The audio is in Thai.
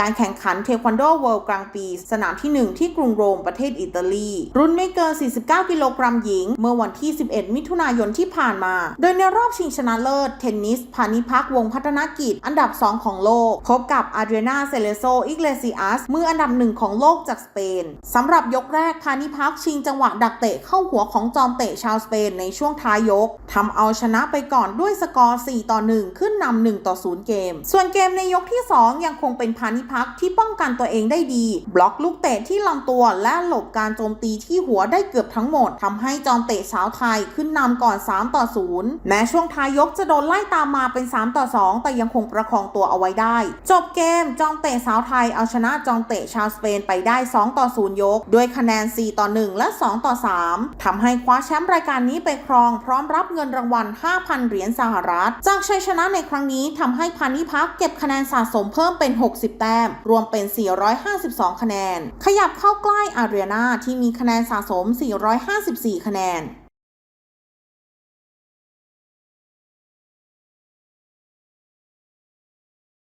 การแข่งขันเทควันโดเวิลด์กลางปี สนามที่ 1 ที่กรุงโรมประเทศอิตาลี รุ่นไม่เกิน 49 กิโลกรัมหญิง เมื่อวันที่ 11 มิถุนายนที่ผ่านมา โดยในรอบชิงชนะเลิศ เทนนิส พานิพักวงพัฒนกิจ อันดับ 2 ของโลก พบกับอาเดรนาเซเลโซอิกเลซิอัสมืออันดับหนึ่งของโลกจากสเปนสำหรับยกแรกพานิพักชิงจังหวะดักเตะเข้าหัวของจอมเตะชาวสเปนในช่วงท้ายยกทำเอาชนะไปก่อนด้วยสกอร์ 4 ต่อ 1 ขึ้นนำ1ต่อ0เกม ส่วนเกมในยกที่ 2 ยังคงเป็นพานิพักที่ป้องกันตัวเองได้ดี บล็อกลูกเตะที่ลำตัวและหลบการโจมตีที่หัวได้เกือบทั้งหมดทำให้จอมเตะสาวไทยขึ้นนำก่อน 3 ต่อ 0 แม้ช่วงท้ายยกจะโดนไล่ตามมาเป็น 3 ต่อ 2 แต่ยังคงประคองตัวเอาไว้ได้ จบเกมจอมเตะสาวไทยเอาชนะจอมเตะชาวสเปนไปได้ 2 ต่อ 0 ยก ด้วยคะแนน 4 ต่อ 1 และ 2 ต่อ 3ทำให้คว้าแชมป์รายการนี้ไปครอง พร้อมรับเงินรางวัล 5,000 เหรียญสหรัฐ จากชัยชนะในครั้งนี้ทำให้พานิพักเก็บคะแนนสะสมเพิ่มเป็น 60 แต้มรวมเป็น 452 คะแนน ขยับเข้าใกล้อาเรียนาที่มีคะแนนสะสม 454 คะแนน